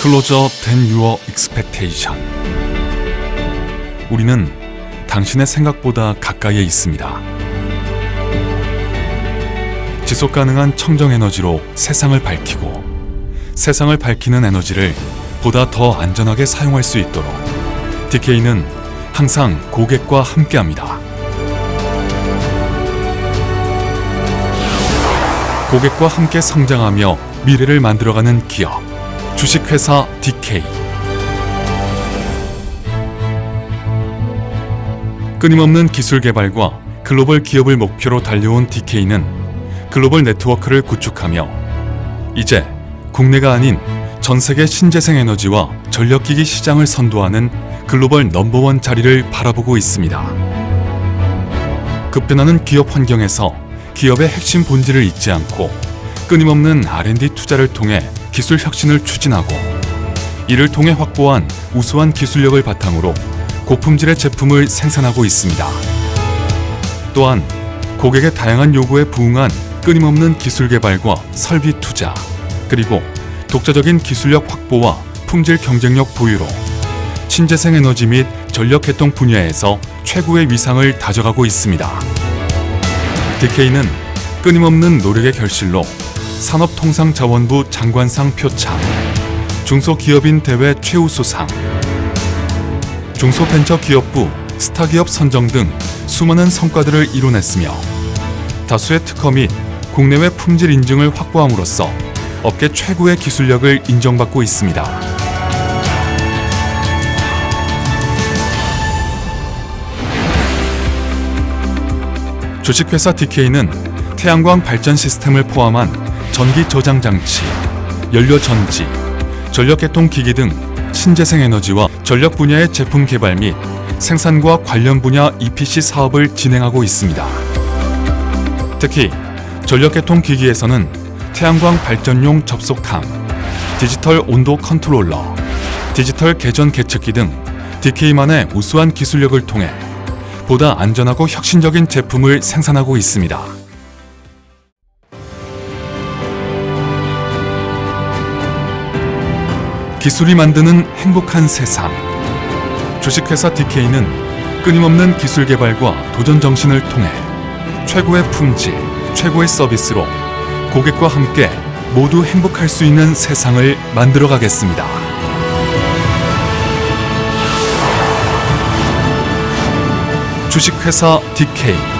Closer than your expectation. 우리는 당신의 생각보다 가까이에 있습니다. 지속 가능한 청정 에너지로 세상을 밝히고 세상을 밝히는 에너지를 보다 더 안전하게 사용할 수 있도록 DK는 항상 고객과 함께합니다. 고객과 함께 성장하며 미래를 만들어가는 기업 주식회사 DK 끊임없는 기술 개발과 글로벌 기업을 목표로 달려온 DK는 글로벌 네트워크를 구축하며 이제 국내가 아닌 전 세계 신재생 에너지와 전력기기 시장을 선도하는 글로벌 넘버원 자리를 바라보고 있습니다. 급변하는 기업 환경에서 기업의 핵심 본질을 잊지 않고 끊임없는 R&D 투자를 통해 기술 혁신을 추진하고 이를 통해 확보한 우수한 기술력을 바탕으로 고품질의 제품을 생산하고 있습니다. 또한 고객의 다양한 요구에 부응한 끊임없는 기술 개발과 설비 투자 그리고 독자적인 기술력 확보와 품질 경쟁력 보유로 친재생 에너지 및 전력 개통 분야에서 최고의 위상을 다져가고 있습니다. DK는 끊임없는 노력의 결실로 산업통상자원부 장관상 표창, 중소기업인 대회 최우수상, 중소벤처기업부 스타기업 선정 등 수많은 성과들을 이뤄냈으며 다수의 특허 및 국내외 품질 인증을 확보함으로써 업계 최고의 기술력을 인정받고 있습니다. 주식회사 DK는 태양광 발전 시스템을 포함한 전기 저장 장치, 연료 전지, 전력 개통 기기 등 신재생 에너지와 전력 분야의 제품 개발 및 생산과 관련 분야 EPC 사업을 진행하고 있습니다. 특히 전력 개통 기기에서는 태양광 발전용 접속함, 디지털 온도 컨트롤러, 디지털 계전 계측기 등 DK만의 우수한 기술력을 통해 보다 안전하고 혁신적인 제품을 생산하고 있습니다. 기술이 만드는 행복한 세상. 주식회사 DK는 끊임없는 기술 개발과 도전 정신을 통해 최고의 품질, 최고의 서비스로 고객과 함께 모두 행복할 수 있는 세상을 만들어 가겠습니다. 주식회사 DK